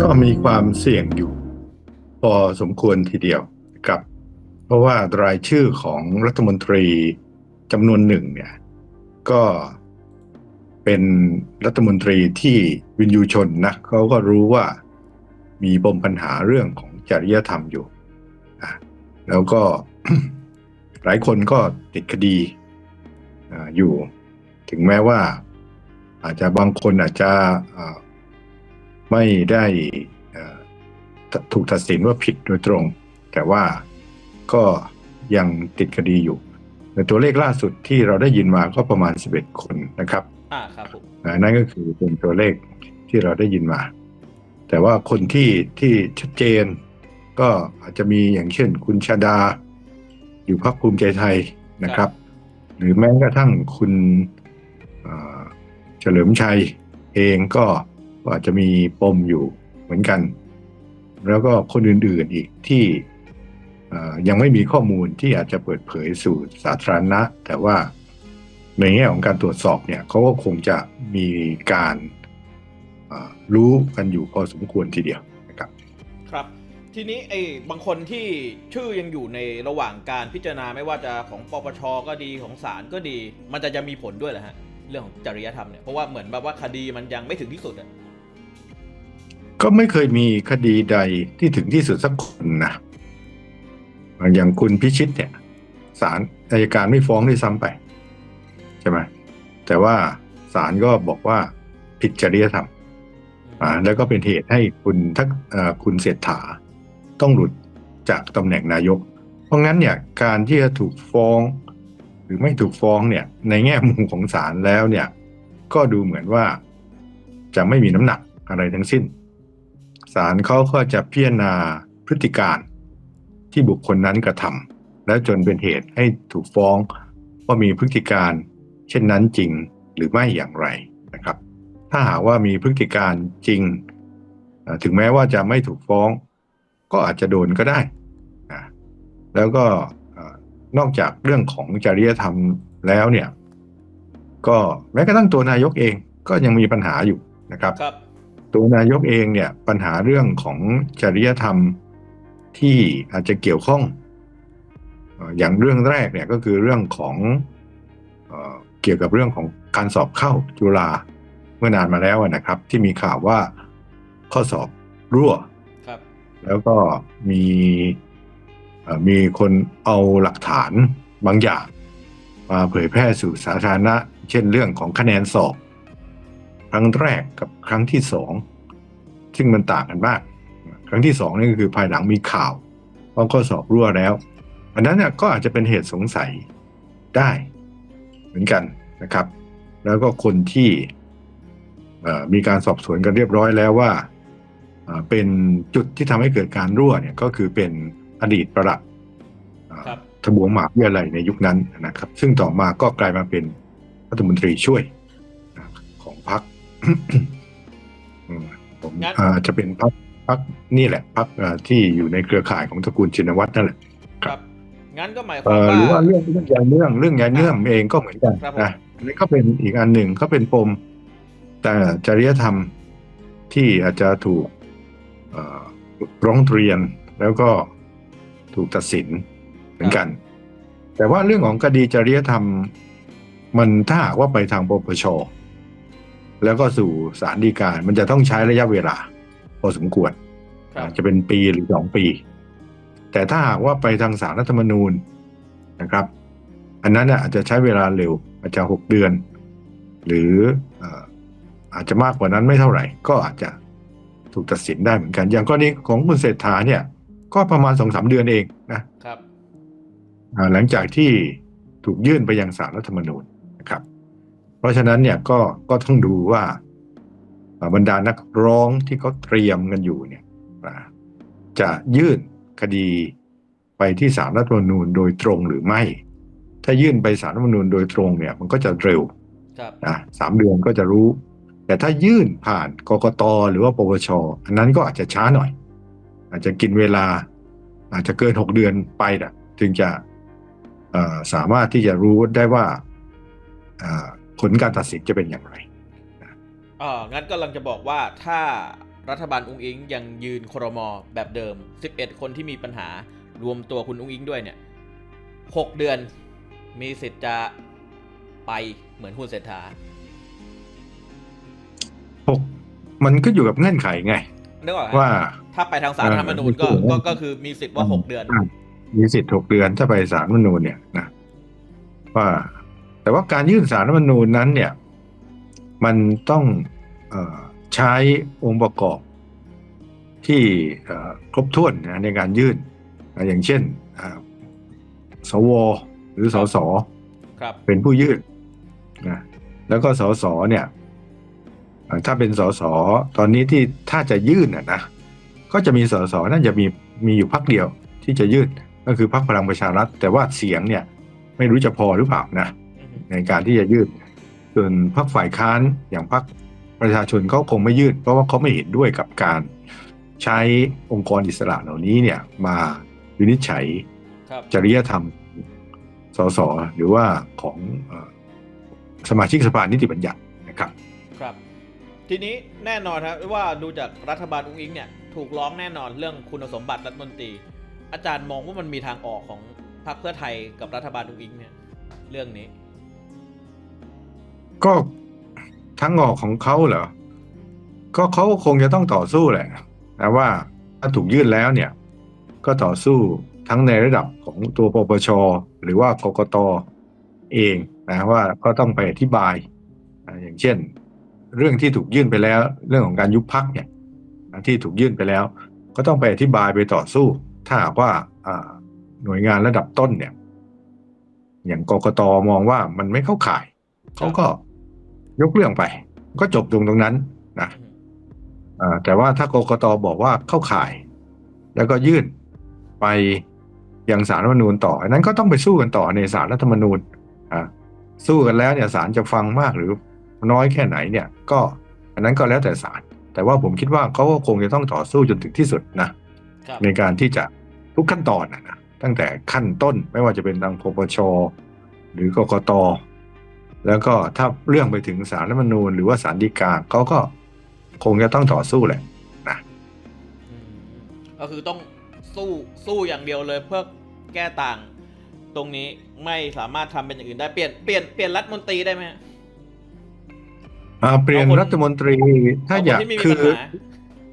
ก็มีความเสี่ยงอยู่ พอสมควรทีเดียวนะครับ เพราะว่ารายชื่อของรัฐมนตรีจำนวนหนึ่งเนี่ย ก็เป็นรัฐมนตรีที่วินยูชนนะเขาก็รู้ว่ามีปมปัญหาเรื่องของจริยธรรมอยู่ แล้วก็หลายคนก็ติดคดีออยู่ ถึงแม้ว่า อาจจะบางคนอาจจะ ไม่ได้อ่าถูกตัดสินว่าผิดโดยตรง แต่ว่าก็ยังติดคดีอยู่ในตัวเลขล่าสุดที่เราได้ยินมาก็ประมาณ 11 คนนะครับอ่าครับผมอ่านั่นก็คือเป็นตัวเลขที่เราได้ยินมา แต่ว่าคนที่ที่ชัดเจน ก็อาจจะมีอย่างเช่น คุณชาดา อยู่พักภูมิใจไทยนะครับ หรือแม้กระทั่งคุณเอ่อเฉลิมชัยเองก็ ก็อาจจะมีปมอยู่เหมือนกัน แล้วก็คนอื่นๆอีกที่ยังไม่มีข้อมูลที่อาจจะเปิดเผยสู่สาธารณะ แต่ว่าในแง่ของการตรวจสอบเนี่ยเขาก็คงจะมีการรู้กันอยู่พอสมควรทีเดียวนะครับครับทีนี้ไอ้บางคนที่ชื่อยังอยู่ในระหว่างการพิจารณาไม่ว่าจะของปปชก็ดีของศาลก็ดี มันจะจะมีผลด้วยเหรอฮะเรื่องของจริยธรรมเนี่ยเพราะว่าเหมือนแบบว่าคดีมันยังไม่ถึงที่สุดอะ ก็ไม่เคยมีคดีใดที่ถึงที่สุดสักคนนะอย่างคุณพิชิตเนี่ยศาลอายการไม่ฟ้องด้วยซ้ำไป ใช่ไหมแต่ว่าศาลก็บอกว่าผิดจริยธรรมอ่าแล้วก็เป็นเหตุให้คุณทักคุณเศรษฐาต้องหลุดจากตำแหน่งนายก เพราะงั้นเนี่ยการที่จะถูกฟ้อง หรือไม่ถูกฟ้องเนี่ย ในแง่มุมของศาลแล้วเนี่ย ก็ดูเหมือนว่าจะไม่มีน้ำหนักอะไรทั้งสิ้น ศาลเขาก็จะพิจารณาพฤติการที่บุคคลนั้นกระทำแล้วจนเป็นเหตุให้ถูกฟ้องว่ามีพฤติการ เช่นนั้นจริงหรือไม่อย่างไรนะครับ ถ้าหากว่ามีพฤติการจริง ถึงแม้ว่าจะไม่ถูกฟ้อง ก็อาจจะโดนก็ได้นะแล้วก็นอกจากเรื่องของจริยธรรมแล้วเนี่ย ก็แม้กระทั่งตัวนายกเองก็ยังมีปัญหาอยู่นะครับครับ ตัวนายกเองเนี่ยปัญหาเรื่องของจริยธรรมที่อาจจะเกี่ยวข้องเอ่ออย่างเรื่องแรกเนี่ยก็คือเรื่องของเอ่อเกี่ยวกับเรื่องของการสอบเข้าจุฬาเมื่อนานมาแล้วนะครับ ที่มีข่าวว่าข้อสอบรั่วครับแล้วก็มีเอ่อมีคนเอาหลักฐานบางอย่างมาเผยแพร่สู่สาธารณะ เช่นเรื่องของคะแนนสอบ ครั้งแรกกับครั้งที่สองซึ่งมันต่างกันมาก ครั้งที่สองนี่ก็คือภายหลังมีข่าวว่าข้อสอบรั่วแล้ว อันนั้นเนี่ยก็อาจจะเป็นเหตุสงสัยได้เหมือนกันนะครับ แล้วก็คนที่เอ่อมีการสอบสวนกันเรียบร้อยแล้วว่าเอ่อเป็นจุดที่ทำให้เกิดการรั่วเนี่ยก็คือเป็นอดีตประหลัดเอ่อครับทบวงหมหาวิทยาลัยในยุคนั้นนะครับ ซึ่งต่อมาก็กลายมาเป็นรัฐมนตรีช่วย ผมงั้นอาจจะเป็นพรรคพรรคนี่แหละพรรคเอ่อที่อยู่ในเครือข่ายของตระกูลชินวัตรนั่นแหละครับงั้นก็หมายคเอ่วามอว่าหรือว่าเรื่องเรื่องยายเนื่องเรื่องยายเนื่องเองก็เหมือนกันครับผมนะอันนี้ก็เป็นอีกอันหนึ่งก็เป็นปม แต่จริยธรรมที่อาจจะถูกเอ่อร้องเรียนแล้วก็ถูกตัดสินเหมือนกัน แต่ว่าเรื่องของคดีจริยธรรม มันถ้าหากว่าไปทางปปช แล้วก็สู่ศาลฎีกามันจะต้องใช้ระยะเวลา พอสมควรครับอาจจะเป็นปีหรือสองปี แต่ถ้าหากว่าไปทางสารรัฐธรรมนูญนะครับ อันนั้นน่ะอาจจะใช้เวลาเร็วอาจจะหกเดือน หรือเอ่ออาจจะมากกว่านั้นไม่เท่าไหร่ ก็อาจจะถูกตัดสินได้เหมือนกัน อย่างกรณีของคุณเศรษฐาเนี่ย ก็ประมาณสองสามเดือนเองนะครับอ่าหลังจากที่ถูกยื่นไปยังสารรัฐธรรมนูญนะครับ เพราะฉะนั้นเนี่ยก็ก็ต้องดูว่าอ่าบรรดานักร้องที่เขาเตรียมกันอยู่เนี่ยอ่าจะยื่นคดีไปที่สารรัฐธรรมนูญโดยตรงหรือไม่ ถ้ายื่นไปสารรัฐธรรมนูญโดยตรงเนี่ยมันก็จะเร็วครับนะสามเดือนก็จะรู้ แต่ถ้ายื่นผ่านกกตหรือว่าปปชอันนั้นก็อาจจะช้าหน่อย อาจจะกินเวลา อาจจะเกินหกเดือนไปนะถึงจะเอ่อสามารถที่จะรู้ได้ว่าเอ่อ ผลการตัดสินจะเป็นอย่างไรเอองั้นก็กำลังจะบอกว่าถ้ารัฐบาลอุ้งอิงยังยืนครมแบบเดิม 11 คนที่มีปัญหารวมตัวคุณอุ้งอิงด้วยเนี่ย 6 เดือนมีสิทธิ์จะไปเหมือนคุณเศรษฐาหกมันก็อยู่กับเงื่อนไขไงนึกออกไหมว่า ถ้าไปทางสารรัฐธรรมนูญก็เออก็ก็คือมีสิทธิ์ว่า6เดือน มีสิทธิ์หกเดือนถ้าไปสารรัฐธรรมนูญเนี่ยนะว่า แต่ว่าการยื่นสารรัฐธรรมนูญนั้นเนี่ยมันต้องเออใช้องค์ประกอบที่เอ่อครบถ้วนนะในการยื่นอะอย่างเช่นอ่าสวหรือสสครับเป็นผู้ยื่นนะแล้วก็สสเนี่ยเอ่อถ้าเป็นสสตอนนี้ที่ถ้าจะยื่นน่ะนะก็จะมีสสน่าจะมีมีอยู่พักเดียวที่จะยื่นก็คือพักพลังประชารัฐ แต่ว่าเสียงเนี่ยไม่รู้จะพอหรือเปล่านะอือฮึ ในการที่จะยื่นส่วนพรรคฝ่ายค้านอย่างพรรคประชาชนเขาคงไม่ยื่นเพราะว่าเขาไม่เห็นด้วยกับการใช้องค์กรอิสระเหล่านี้เนี่ยมาวินิจฉัยครับจริยธรรมสสหรือว่าของเอ่อสมาชิกสภานิติบัญญัตินะครับครับ ทีนี้แน่นอนครับว่าดูจากรัฐบาลอุ้งอิงเนี่ยถูกร้องแน่นอนเรื่องคุณสมบัติรัฐมนตรี อาจารย์มองว่ามันมีทางออกของพรรคเพื่อไทยกับรัฐบาลอุ้งอิงเนี่ยเรื่องนี้ ก็ทั้งออกของเขาเหรอ ก็เขาคงจะต้องต่อสู้แหละนะว่าถ้าถูกยื่นแล้วเนี่ย ก็ต่อสู้ทั้งในระดับของตัวปปช หรือว่ากกตเองนะว่าก็ต้องไปอธิบาย อย่างเช่น เรื่องที่ถูกยื่นไปแล้ว เรื่องของการยุบพักเนี่ยที่ถูกยื่นไปแล้ว ก็ต้องไปอธิบายไปต่อสู้ ถ้าหากว่าอ่าหน่วยงานระดับต้นเนี่ย อย่างกกตมองว่ามันไม่เข้าข่ายเขาก็ ยกเรื่องไป ก็จบตรงตรงนั้นนะอ่าแต่ว่าถ้ากกตบอกว่าเข้าข่าย แล้วก็ยื่นไปยังสารรัฐธรรมนูญต่ออันนั้นก็ต้องไปสู้กันต่อในสารรัฐธรรมนูญอ่าสู้กันแล้วเนี่ยศาลจะฟังมากหรือน้อยแค่ไหนเนี่ย ก็อันนั้นก็แล้วแต่ศาลแต่ว่าผมคิดว่าเขาก็คงจะต้องต่อสู้จนถึงที่สุดนะครับในการที่จะทุกขั้นตอนนะนะตั้งแต่ขั้นต้นไม่ว่าจะเป็นทางปปชหรือกกต แล้วก็ถ้าเรื่องไปถึงสารรัฐธรรมนูญหรือว่าสารดีกาเขาก็คงจะต้องต่อสู้แหละอืมก็คือต้องสู้สู้อย่างเดียวเลยเพื่อแก้ต่าง ตรงนี้ไม่สามารถทำเป็นอย่างอื่นได้เปลี่ยนเปลี่ยนเปลี่ยนรัฐมนตรีได้ไหมฮะอ่าเปลี่ยนเอาคนรัฐมนตรีถ้าเคนอยากที่ไม่มีคือปัญหา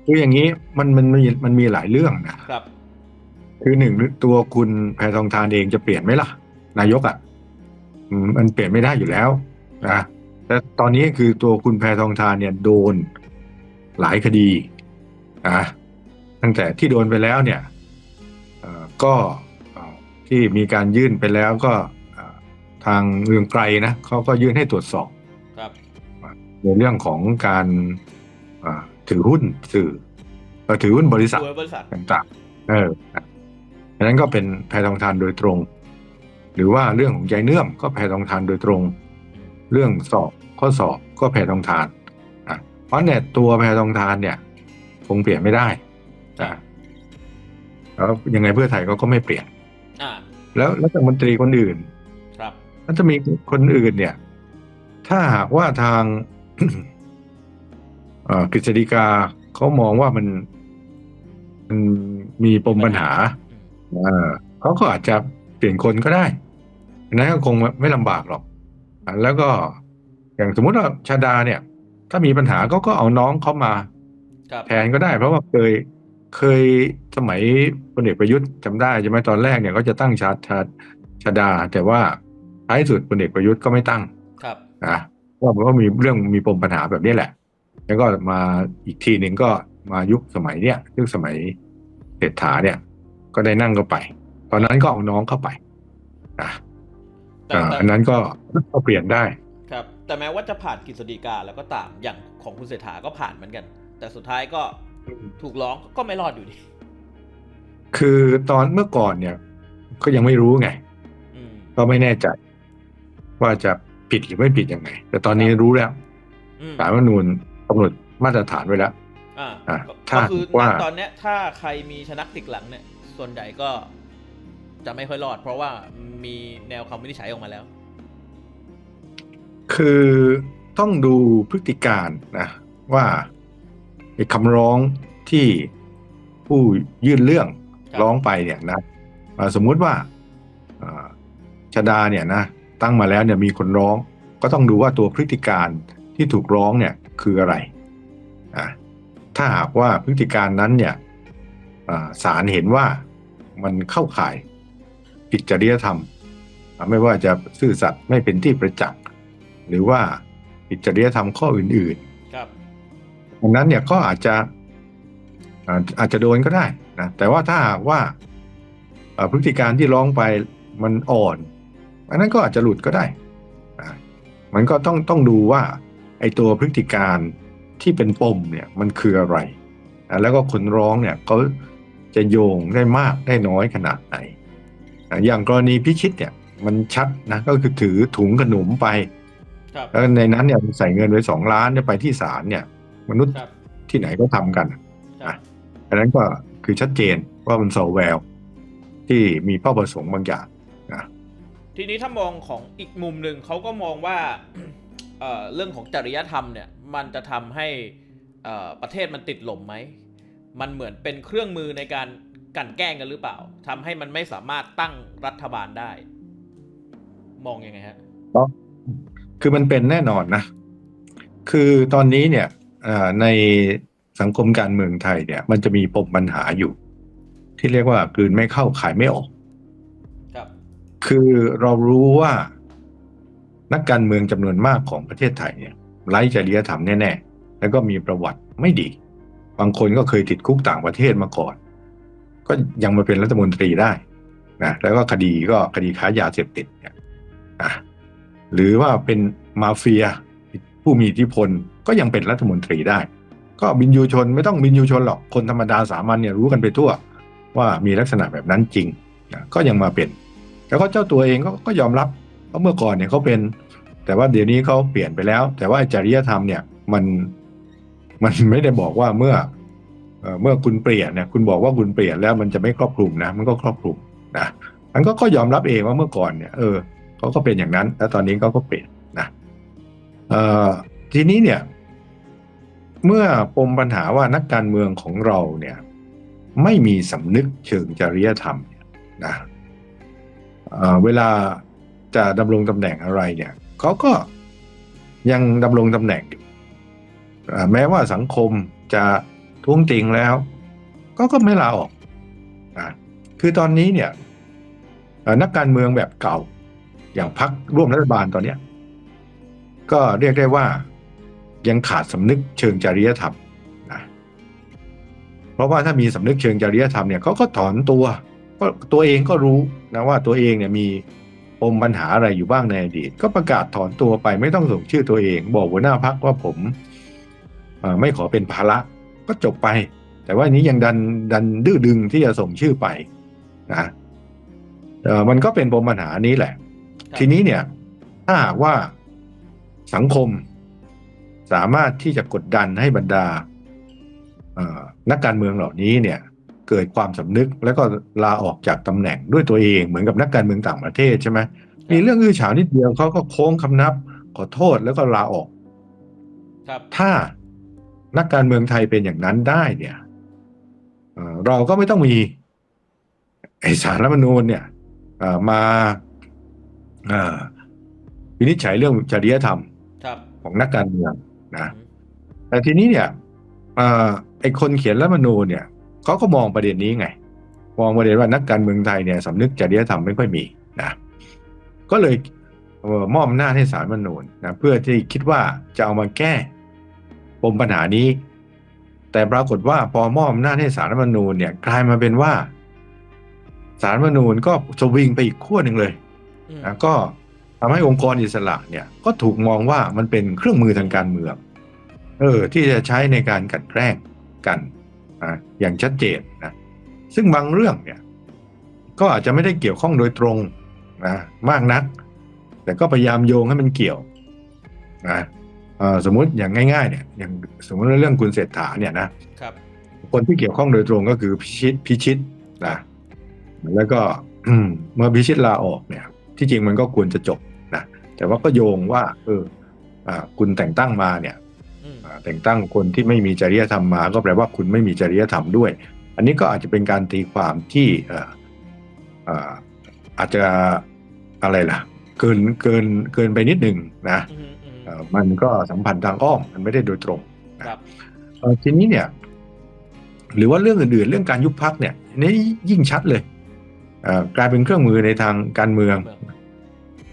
คืออย่างนี้มันมันมีมันมีหลายเรื่องนะครับ คือหนึ่งตัวคุณแพทองทานเองจะเปลี่ยนไหมล่ะ นายกอะอื มมันเปลี่ยนไม่ได้อยู่แล้วนะแต่ตอนนี้คือตัวคุณแพทองทานเนี่ยโดนหลายคดีนะตั้งแต่ที่โดนไปแล้วเนี่ยเอ่อก็เอ่อที่มีการยื่นไปแล้วก็เอ่อทางเรืองไกลนะเขาก็ยื่นให้ตรวจสอบครับในเรื่องของการอ่าถือหุ้นสื่อเอ่อถือหุ้นบริษัทตัวบริษัทต่างๆเออนะอันนั้นก็เป็นแพทองทานโดยตรง หรือว่าเรื่องของยายเนื่อมก็แพทองทานโดยตรง เรื่องสอบข้อสอบก็แพทองทานอะเพราะเนี่ยตัวแพทองทานเนี่ยคงเปลี่ยนไม่ได้อะแล้วยังไงเพื่อไทยเขาก็ไม่เปลี่ยนอ่าแล้วรัฐมนตรีคนอื่น ครับรัฐมนตรีคนอื่นเนี่ย ถ้าหากว่าทางเอ่อกฤษฎีกาเขามองว่ามันมันมีปมปัญหาอืมเออเขาก็อาจจะเปลี่ยนคนก็ได้อั นนั้นก็คงไม่ลำบากหรอกอะแล้วก็อย่างสมมุติว่าชาดาเนี่ย ถ้ามีปัญหาก็ก็เอาน้องเขามาครับแทนก็ได้ เพราะว่าเคยเคยสมัยพลเอกประยุทธ์จำได้ใช่ไหมตอนแรกเนี่ยก็จะตั้งชาชาชาดา แต่ว่าท้ายสุดพลเอกประยุทธ์ก็ไม่ตั้ง ครับนะว่ามันก็มีเรื่องมีปมปัญหาแบบนี้แหละ แล้วก็มาอีกทีหนึ่งก็มายุคสมัยเนี้ยยุคสมัยเศรษฐาเนี่ย ก็ได้นั่งเข้าไป ตอนนั้นก็เอาน้องเข้าไปนะ แต่อ่าแต่อันนั้นก็ก็เปลี่ยนได้ครับ แต่แม้ว่าจะผ่านกฤษฎีกาแล้วก็ตามอย่างของคุณเศรษฐาก็ผ่านเหมือนกัน แต่สุดท้ายก็ถูกร้องก็ไม่รอดอยู่ดีคือตอนเมื่อก่อนเนี่ย ก็ยังไม่รู้ไงอืมก็ไม่แน่ใจ ว่าจะผิดหรือไม่ผิดยังไง แต่ตอนนี้รู้แล้วอืมสารรัฐธรรมนูญกำหนดมาตรฐานไว้แล้วอ่าอะก็ถ้าก็คือว่าณตอนเนี้ย ถ้าใครมีชนักติดหลังเนี่ย ส่วนใหญ่ก็ จะไม่ค่อยรอด เพราะว่ามีแนวคำวินิจฉัยออกมาแล้ว คือต้องดูพฤติการนะว่าไอ้คำร้องที่ผู้ยื่นเรื่องครับร้องไปเนี่ยนะอ่าสมมุติว่าอ่าชดาเนี่ยนะตั้งมาแล้วเนี่ยมีคนร้อง ก็ต้องดูว่าตัวพฤติการที่ถูกร้องเนี่ยคืออะไรอ่าถ้าหากว่าพฤติการนั้นเนี่ยอ่าศาลเห็นว่ามันเข้าข่าย ผิดจริยธรรมอ่าไม่ว่าจะซื่อสัตย์ไม่เป็นที่ประจักษ์หรือว่าผิดจริยธรรมข้ออื่นๆครับดังนั้นเนี่ยก็อาจจะอ่าอาจจะโดนก็ได้นะแต่ว่าถ้าหากว่าเอ่อพฤติการที่ร้องไปมันอ่อนอันนั้นก็อาจจะหลุดก็ได้นะมันก็ต้องต้องดูว่าไอ้ตัวพฤติการที่เป็นปมเนี่ยมันคืออะไรนะแล้วก็คนร้องเนี่ยเขาจะโยงได้มากได้น้อยขนาดไหนนะ อย่างกรณีพิชิตเนี่ย มันชัดนะก็คือถือถุงขนมไปครับแล้วในนั้นเนี่ยใส่เงินไว้สองล้านเนี่ยไปที่ศาลเนี่ย มนุษย์ครับที่ไหนก็ทำกันครับอันนั้นก็คือชัดเจนว่ามันโซแววที่มีเป้าประสงค์บางอย่างนะทีนี้ถ้ามองของอีกมุมหนึ่งเขาก็มองว่าเอ่อเรื่องของจริยธรรมเนี่ยมันจะทำให้เอ่อประเทศมันติดหล่มไหม มันเหมือนเป็นเครื่องมือในการ กลั่นแกล้งกันหรือเปล่าทำให้มันไม่สามารถตั้งรัฐบาลได้ มองยังไงฮะคือมันเป็นแน่นอนนะ คือตอนนี้เนี่ยเอ่อในสังคมการเมืองไทยเนี่ย มันจะมีปมปัญหาอยู่ ที่เรียกว่ากลืนไม่เข้าขายไม่ออกครับ คือเรารู้ว่านักการเมืองจำนวนมากของประเทศไทยเนี่ยไร้จริยธรรมแน่ๆ แล้วก็มีประวัติไม่ดี บางคนก็เคยติดคุกต่างประเทศมาก่อน ก็ยังมาเป็นรัฐมนตรีได้นะแล้วก็คดีก็คดีค้ายาเสพติดเนี่ยอะหรือว่าเป็นมาเฟียผู้มีอิทธิพลก็ยังเป็นรัฐมนตรีได้ ก็บินยูชนไม่ต้องบินยูชนหรอกคนธรรมดาสามัญเนี่ยรู้กันไปทั่ว ว่ามีลักษณะแบบนั้นจริงนะก็ยังมาเป็นแล้วก็เจ้าตัวเองก็ก็ยอมรับเพราะเมื่อก่อนเนี่ยเขาเป็น แต่ว่าเดี๋ยวนี้เขาเปลี่ยนไปแล้ว แต่ว่าจริยธรรมเนี่ยมันมันไม่ได้บอกว่าเมื่อ เมื่อคุณเปลี่ยนเนี่ยคุณบอกว่าคุณเปลี่ยนแล้วมันจะไม่ครอบคลุมนะ มันก็ครอบคลุมนะมันก็ก็ยอมรับเองว่าเมื่อก่อนเนี่ยเออเขาก็เป็นอย่างนั้น แล้วตอนนี้เขาก็เปลี่ยนนะเอ่อทีนี้เนี่ย เมื่อปมปัญหาว่านักการเมืองของเราเนี่ย ไม่มีสำนึกเชิงจริยธรรมนะเเวลาจะดำรงตำแหน่งอะไรเนี่ยเขาก็ยังดำรงตำแหน่งอยู่แม้ว่าสังคมจะ ท้วงติงแล้ว ก็ก็ไม่ลาออกนะคือตอนนี้เนี่ยนักการเมืองแบบเก่า อย่างพักร่วมรัฐบาลตอนเนี้ยก็เรียกได้ว่ายังขาดสำนึกเชิงจริยธรรมนะเพราะว่าถ้ามีสำนึกเชิงจริยธรรมเนี่ยเขาก็ถอนตัวก็ตัวเองก็รู้นะว่าตัวเองเนี่ยมีปมปัญหาอะไรอยู่บ้างในอดีต ก็ประกาศถอนตัวไปไม่ต้องส่งชื่อตัวเอง บอกหัวหน้าพักว่าผมไม่ขอเป็นภาระ ก็จบไป แต่ว่าอันนี้ยังดันดันดื้อดึงที่จะส่งชื่อไปนะเอ่อมันก็เป็นปมปัญหานี้แหละครับทีนี้เนี่ย ถ้าหากว่าสังคมสามารถที่จะกดดันให้บรรดาเอ่อนักการเมืองเหล่านี้เนี่ย เกิดความสำนึกแล้วก็ลาออกจากตำแหน่งด้วยตัวเองเหมือนกับนักการเมืองต่างประเทศใช่ไหมมีเรื่องอื้อฉาวนิดเดียวเขาก็โค้งคำนับขอโทษแล้วก็ลาออก ครับ ถ้า นักการเมืองไทยเป็นอย่างนั้นได้เนี่ยเอ่อเราก็ไม่ต้องมีไอสารรัฐธรรมนูญเนี่ยเอ่อมาเอ่อวินิจฉัยเรื่องจริยธรรมครับของนักการเมืองนะอืมแต่ทีนี้เนี่ยเอ่อไอคนเขียนรัฐธรรมนูญเนี่ยเขาก็มองประเด็นนี้ไง มองประเด็นว่านักการเมืองไทยเนี่ยสำนึกจริยธรรมไม่ค่อยมีนะก็เลยเอ่อมอบอำนาจให้สารรัฐธรรมนูญนะเพื่อที่คิดว่าจะเอามาแก้ ปมปัญหานี้ แต่ปรากฏว่าพอมอบอำนาจให้สารรัฐธรรมนูญเนี่ยกลายมาเป็นว่า สารรัฐธรรมนูญก็สวิงไปอีกขั้วหนึ่งเลยอืมนะก็ทำให้องค์กรอิสระเนี่ยก็ถูกมองว่ามันเป็นเครื่องมือทางการเมืองเออที่จะใช้ในการกลันแกล้งกันนะอย่างชัดเจนนะซึ่งบางเรื่องเนี่ยก็อาจจะไม่ได้เกี่ยวข้องโดยตรงนะมากนัก แต่ก็พยายามโยงให้มันเกี่ยวนะเอ่อ สมมุติอย่างง่ายๆเนี่ยอย่างสมมติว่าเรื่องคุณเศรษฐาเนี่ยนะครับคนที่เกี่ยวข้องโดยตรงก็คือพิชิตพิชิตนะแล้วก็อืมเมื่อพิชิตลาออกเนี่ย ที่จริงมันก็ควรจะจบนะแต่ว่าก็โยงว่า เอออ่าคุณแต่งตั้งมาเนี่ยอืมอ่าแต่งตั้งคนที่ไม่มีจริยธรรมมา ก็แปลว่าคุณไม่มีจริยธรรมด้วย อันนี้ก็อาจจะเป็นการตีความที่เอ่อเอ่ออาจจะอะไรล่ะ เกินเกินเกินไปนิดหนึ่งนะอื มอืมเอ่อมันก็สัมพันธ์ทางอ้อมมันไม่ได้โดยตรงครับเอ่อทีนี้เนี่ย หรือว่าเรื่องอื่นๆ เรื่องการยุบพักเนี่ยอันนี่ยิ่งชัดเลยเอ่อกลายเป็นเครื่องมือในทางการเมืองเมือง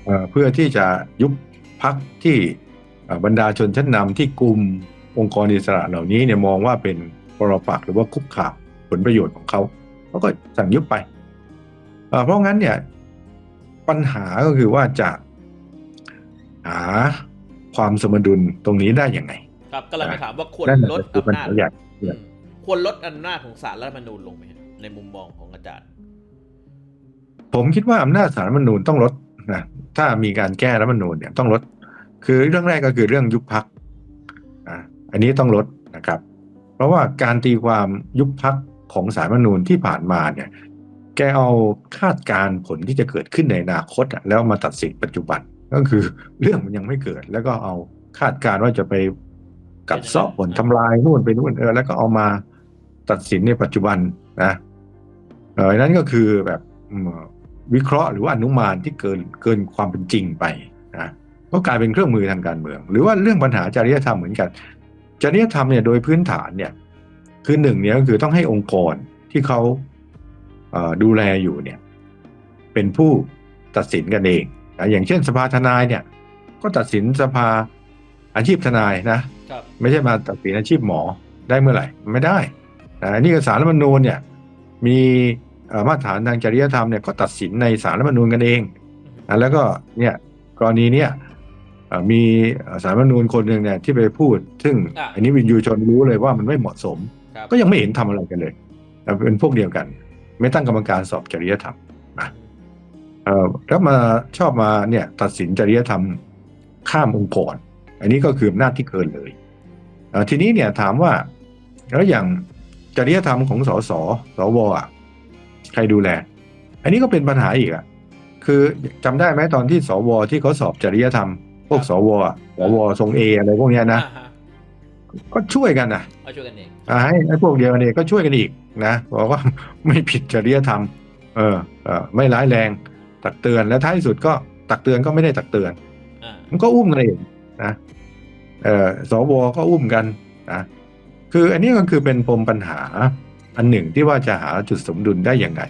เอ่อเพื่อที่จะยุบพักที่เอ่อบรรดาชนชั้นนำที่กลุ่มองค์กรอิสระเหล่านี้เนี่ยมองว่าเป็นปรปักษ์หรือว่าคุกคามผลประโยชน์ของเขาเขาก็สั่งยุบไปเอ่อเพราะงั้นเนี่ยปัญหาก็คือว่าจะหา ความสมดุลตรงนี้ได้ยังไง ครับก็เลยไปถามว่าควรนั่นแหละลดคือปัญอำนาจหาใหญ่อืมควรลดอำนาจของศาลรัฐธรรมนูญลงไหมฮะในมุมมองของอาจารย์ ผมคิดว่าอำนาจสารรัฐธรรมนูญต้องลดนะถ้ามีการแก้รัฐธรรมนูญเนี่ยต้องลด คือเรื่องแรกก็คือเรื่องยุบพักอะอันนี้ต้องลดนะครับ เพราะว่าการตีความยุบพักของสารรัฐธรรมนูญที่ผ่านมาเนี่ย แกเอาคาดการณ์ผลที่จะเกิดขึ้นในอนาคตอะแล้วมาตัดสินปัจจุบัน ก็คือเรื่องมันยังไม่เกิด แล้วก็เอาคาดการณ์ว่าจะไปกัดเซาะผลทำลายนู่นไปนู่นเออแล้วก็เอามาตัดสินในปัจจุบันนะเออนั่นก็คือแบบวิเคราะห์หรือว่าอนุมานที่เกินเกินความเป็นจริงไปนะก็กลายเป็นเครื่องมือทางการเมือง หรือว่าเรื่องปัญหาจริยธรรมเหมือนกัน จริยธรรมเนี่ยโดยพื้นฐานเนี่ยคือหนึ่งเนี่ยก็คือต้องให้องค์กรที่เขาดูแลอยู่เนี่ยเป็นผู้ตัดสินกันเอง อย่างเช่นสภาทนายเนี่ย ก็ตัดสินสภาอาชีพทนายนะครับไม่ใช่มาตัดสินอาชีพหมอได้เมื่อไหร่ไม่ได้นะอันนี่ก็สารรัฐธรรมนูญเนี่ยมีเอ่อมาตรฐานทางจริยธรรมเนี่ยก็ตัดสินในสารรัฐธรรมนูญกันเองนะแล้วก็เนี่ยกรณีเนี่ยเอ่อมีเอ่อสารรัฐธรรมนูญคนหนึ่งเนี่ยที่ไปพูด ซึ่งอะอันนี้วินยูชนรู้เลยว่ามันไม่เหมาะสมครับก็ยังไม่เห็นทำอะไรกันเลยนะเป็นพวกเดียวกัน ไม่ตั้งกรรมการสอบจริยธรรม เอ่อแล้วมาชอบมาเนี่ยตัดสินจริยธรรมข้ามองค์กร อันนี้ก็คืออำนาจที่เกินเลยเอ่อทีนี้เนี่ยถามว่าแล้วอย่างจริยธรรมของสสสวอะใครดูแล อันนี้ก็เป็นปัญหาอีกอะคือจำได้ไหมตอนที่สวที่เขาสอบจริยธรรม พวกครับสวอะสวทรงเออะไรพวกเนี้ยนะอ่าฮะก็ช่วยกันนะเอาช่วยกันเองอ่าให้ไอ้พวกเดียวกันเองก็ช่วยกันอีกนะบอกว่าไม่ผิดจริยธรรม เออเออไม่ร้ายแรง ตักเตือนแล้วท้ายสุดก็ตักเตือนก็ไม่ได้ตักเตือนอ่ามันก็อุ้มกันเองนะเออสวก็อุ้มกันนะคืออันนี้ก็คือเป็นปมปัญหาอันหนึ่งที่ว่าจะหาจุดสมดุลได้อย่างไร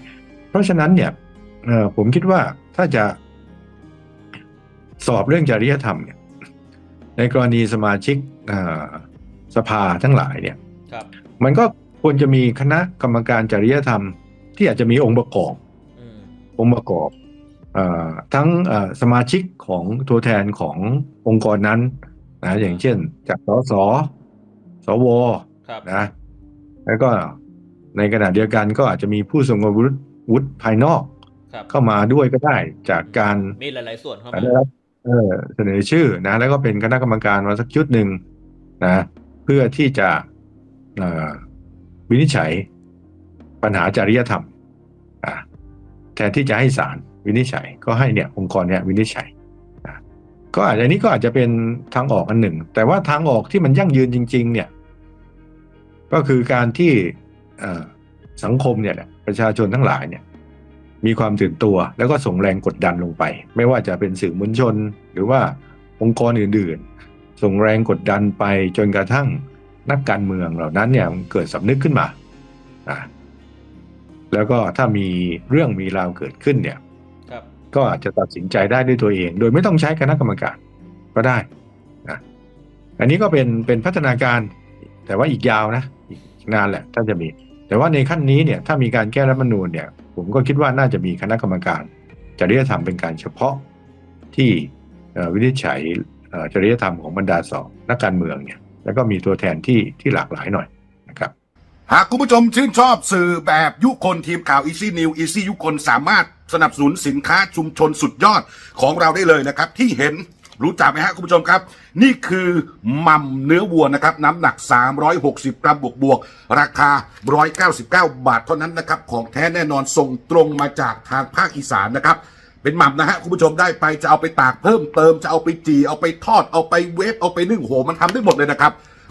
เพราะฉะนั้นเนี่ยเออผมคิดว่าถ้าจะสอบเรื่องจริยธรรมเนี่ย ในกรณีสมาชิกเอ่อสภาทั้งหลายเนี่ยครับมันก็ควรจะมีคณะกรรมการจริยธรรม ที่อาจจะมีองค์ประกอบอืมองค์ประกอบเอ่อ ทั้งเอ่อสมาชิกของตัวแทนขององค์กรนั้นนะอย่างเช่น จากสสสวครับนะแล้วก็ในขณะเดียวกันก็อาจจะมีผู้ทรงวุฒิวุฒิภายนอกครับเข้ามาด้วยก็ได้จากการมีหลาย ๆ ส่วนเข้ามาได้รับเออเสนอชื่อนะแล้วก็เป็นคณะกรรมการมาสักชุดหนึ่งนะเพื่อที่จะเอ่อวินิจฉัยปัญหาจริยธรรมอ่าแทนที่จะให้ศาล วินิจฉัย ก็ให้เนี่ยองค์กรเนี่ยวินิจฉัยก็อาจจะนนี้ก็อาจจะเป็นทางออกอันหนึ่ง แต่ว่าทางออกที่มันยั่งยืนจริง ๆ เนี่ย ก็คือการที่สังคมเนี่ยประชาชนทั้งหลายเนี่ยมีความตื่นตัว แล้วก็ส่งแรงกดดันลงไป ไม่ว่าจะเป็นสื่อมวลชน หรือว่าองค์กรอื่น ๆ ส่งแรงกดดันไปจนกระทั่งนักการเมืองเหล่านั้นเนี่ยมันเกิดสำนึกขึ้นมา แล้วก็ถ้ามีเรื่องมีราวเกิดขึ้นเนี่ย ก็อาจจะตัดสินใจได้ด้วยตัวเอง โดยไม่ต้องใช้คณะกรรมการก็ได้นะอันนี้ก็เป็นเป็นพัฒนาการ แต่ว่าอีกยาวนะอีกนานแหละถ้าจะมี แต่ว่าในขั้นนี้เนี่ยถ้ามีการแก้รัฐธรรมนูญเนี่ย ผมก็คิดว่าน่าจะมีคณะกรรมการจริยธรรมเป็นการเฉพาะที่เอ่อวินิจฉัยเอ่อจริยธรรมของบรรดาสอบนักการเมืองเนี่ยแล้วก็มีตัวแทนที่ที่หลากหลายหน่อยนะครับ หากคุณผู้ชมชื่นชอบสื่อแบบยุคนทีมข่าว Easy New Easy ยุคนสามารถสนับสนุนสินค้าชุมชนสุดยอดของเราได้เลยนะครับ ที่เห็นรู้จักไหมฮะคุณผู้ชมครับ นี่คือมัมเนื้อวัวนะครับ น้ำหนัก 360 กรัมบวกบวกราคา 199 บาทเท่านั้นนะครับ ของแท้แน่นอนส่งตรงมาจากทางภาคอีสานนะครับ เป็นหม่ำนะฮะคุณผู้ชมได้ไปจะเอาไปตากเพิ่มเติมจะเอาไปจีเอาไปทอดเอาไปเวฟเอาไปนึ่งโหมันทำได้หมดเลยนะครับ